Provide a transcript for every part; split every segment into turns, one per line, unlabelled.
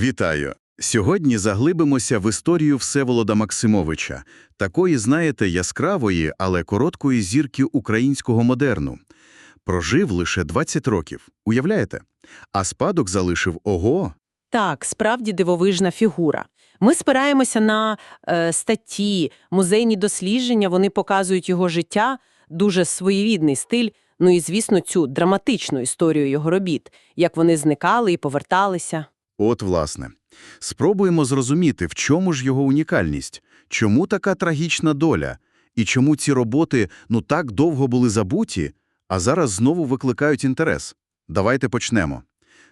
Вітаю! Сьогодні заглибимося в історію Всеволода Максимовича, такої, знаєте, яскравої, але короткої зірки українського модерну. Прожив лише 20 років, уявляєте? А спадок залишив ого!
Так, справді дивовижна фігура. Ми спираємося на е, статті, музейні дослідження, вони показують його життя, дуже своєрідний стиль, ну і, звісно, цю драматичну історію його робіт, як вони зникали і поверталися.
От, власне. Спробуємо зрозуміти, в чому ж його унікальність, чому така трагічна доля, і чому ці роботи ну так довго були забуті, а зараз знову викликають інтерес. Давайте почнемо.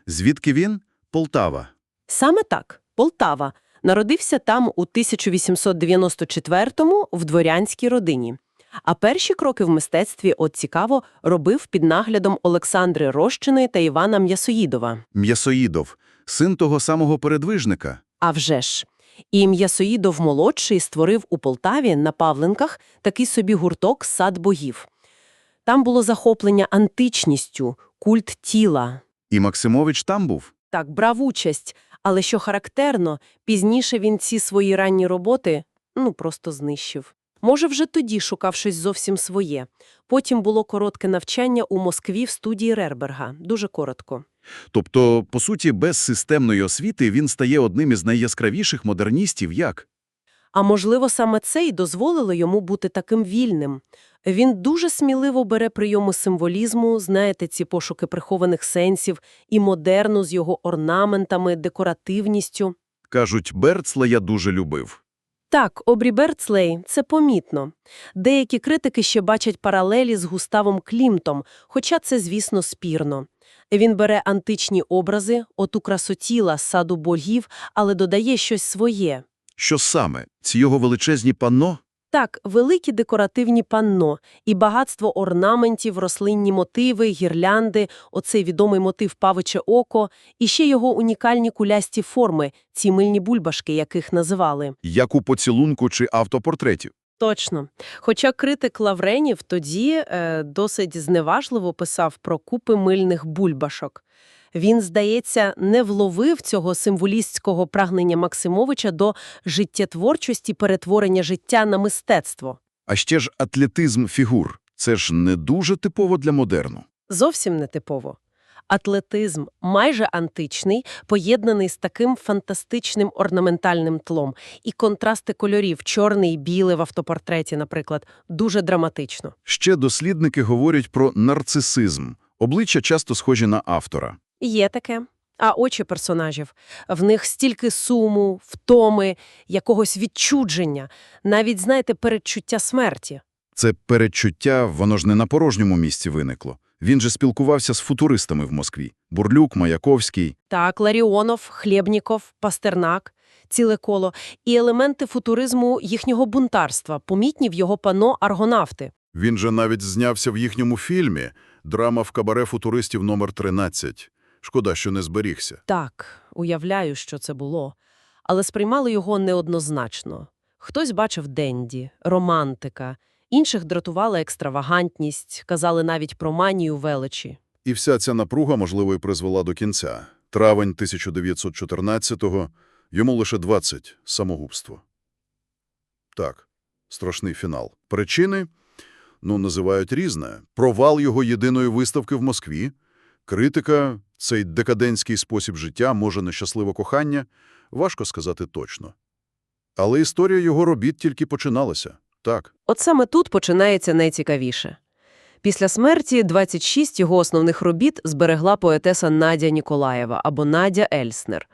Звідки він? Полтава.
Саме так, Полтава. Народився там у 1894-му в дворянській родині. А перші кроки в мистецтві, от цікаво, робив під наглядом Олександри Рощини та Івана М'ясоїдова.
М'ясоїдов, син того самого передвижника.
А вже ж. І М'ясоїдов-молодший створив у Полтаві на Павленках такий собі гурток «Сад богів». Там було захоплення античністю, культ тіла.
І Максимович там був.
Так, брав участь, але що характерно, пізніше він ці свої ранні роботи, ну, просто знищив. Може, вже тоді шукав щось зовсім своє. Потім було коротке навчання у Москві в студії Рерберга. Дуже коротко.
Тобто, по суті, без системної освіти він стає одним із найяскравіших модерністів як?
А можливо, саме це й дозволило йому бути таким вільним. Він дуже сміливо бере прийоми символізму, знаєте, ці пошуки прихованих сенсів, і модерну з його орнаментами, декоративністю.
Кажуть, Берцла я дуже любив.
Так, Обрі Берцлей – це помітно. Деякі критики ще бачать паралелі з Густавом Клімтом, хоча це, звісно, спірно. Він бере античні образи, оту красотіла саду богів, але додає щось своє.
Що саме? Ці його величезні панно?
Так, великі декоративні панно і багатство орнаментів, рослинні мотиви, гірлянди, оцей відомий мотив павиче око, і ще його унікальні кулясті форми, ці мильні бульбашки, яких називали.
Як у поцілунку чи автопортреті.
Точно. Хоча критик Лавренів тоді е, досить зневажливо писав про купи мильних бульбашок. Він, здається, не вловив цього символістського прагнення Максимовича до життєтворчості перетворення життя на мистецтво.
А ще ж атлетизм фігур. Це ж не дуже типово для модерну.
Зовсім нетипово. Атлетизм майже античний, поєднаний з таким фантастичним орнаментальним тлом. І контрасти кольорів, чорний і білий в автопортреті, наприклад, дуже драматично.
Ще дослідники говорять про нарцисизм. Обличчя часто схожі на автора.
Є таке. А очі персонажів. В них стільки суму, втоми, якогось відчудження, навіть, знаєте, передчуття смерті.
Це передчуття, воно ж не на порожньому місці виникло. Він же спілкувався з футуристами в Москві. Бурлюк, Маяковський.
Так, Ларіонов, Хлєбніков, Пастернак, ціле коло. І елементи футуризму їхнього бунтарства, помітні в його пано «Аргонавти».
Він же навіть знявся в їхньому фільмі «Драма в кабаре футуристів номер 13». Шкода, що не зберігся.
Так, уявляю, що це було. Але сприймали його неоднозначно. Хтось бачив Денді, романтика, інших дратувала екстравагантність, казали навіть про манію величі.
І вся ця напруга, можливо, і призвела до кінця. Травень 1914-го, йому лише 20 – самогубство. Так, страшний фінал. Причини, ну, називають різне. Провал його єдиної виставки в Москві, критика, цей декадентський спосіб життя, може, нещасливе кохання, важко сказати точно. Але історія його робіт тільки починалася. Так.
От саме тут починається найцікавіше. Після смерті 26 його основних робіт зберегла поетеса Надя Ніколаєва або Надя Ельснер.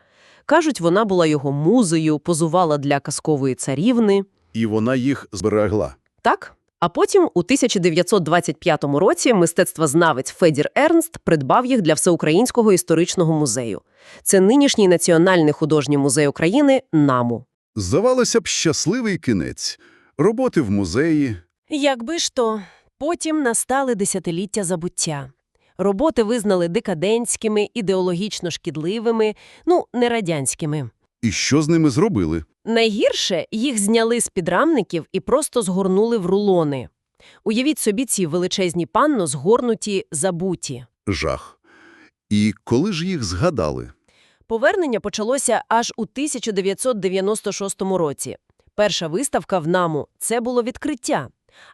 Кажуть, вона була його музою, позувала для казкової царівни.
І вона їх зберегла.
Так? А потім, у 1925 році, мистецтвознавець Федір Ернст придбав їх для Всеукраїнського історичного музею. Це нинішній Національний художній музей України НАМУ.
Здавалося б, щасливий кінець. Роботи в музеї.
Якби ж то, потім настали десятиліття забуття. Роботи визнали декадентськими, ідеологічно шкідливими, ну, не радянськими.
І що з ними зробили?
Найгірше їх зняли з підрамників і просто згорнули в рулони. Уявіть собі ці величезні панно згорнуті, забуті.
Жах. І коли ж їх згадали?
повернення почалося аж у 1996 році. Перша виставка в НАМУ – це було відкриття.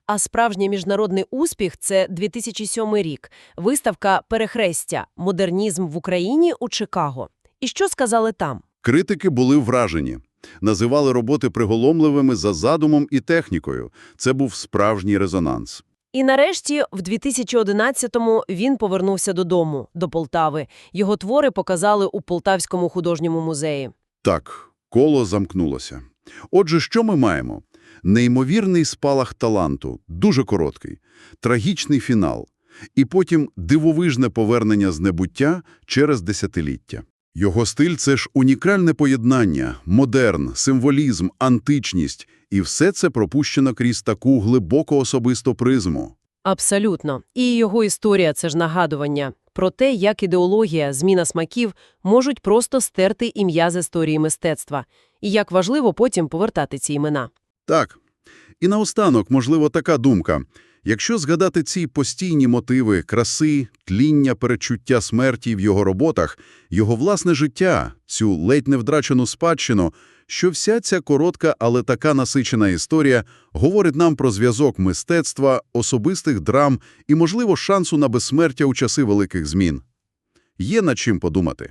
А справжній міжнародний успіх – це 2007 рік. Виставка «Перехрестя. Модернізм в Україні» у Чикаго. І що сказали там?
Критики були вражені. Називали роботи приголомливими за задумом і технікою. Це був справжній резонанс.
І нарешті, в 2011-му він повернувся додому, до Полтави. Його твори показали у Полтавському художньому музеї.
Так, коло замкнулося. Отже, що ми маємо? Неймовірний спалах таланту, дуже короткий, трагічний фінал, і потім дивовижне повернення з небуття через десятиліття. Його стиль – це ж унікальне поєднання, модерн, символізм, античність – і все це пропущено крізь таку глибоко особисту призму.
Абсолютно. І його історія – це ж нагадування про те, як ідеологія, зміна смаків можуть просто стерти ім'я з історії мистецтва. І як важливо потім повертати ці імена.
Так. І наостанок, можливо, така думка. Якщо згадати ці постійні мотиви краси, тління, перечуття смерті в його роботах, його власне життя, цю ледь не втрачену спадщину, що вся ця коротка, але така насичена історія говорить нам про зв'язок мистецтва, особистих драм і, можливо, шансу на безсмертя у часи великих змін. Є над чим подумати.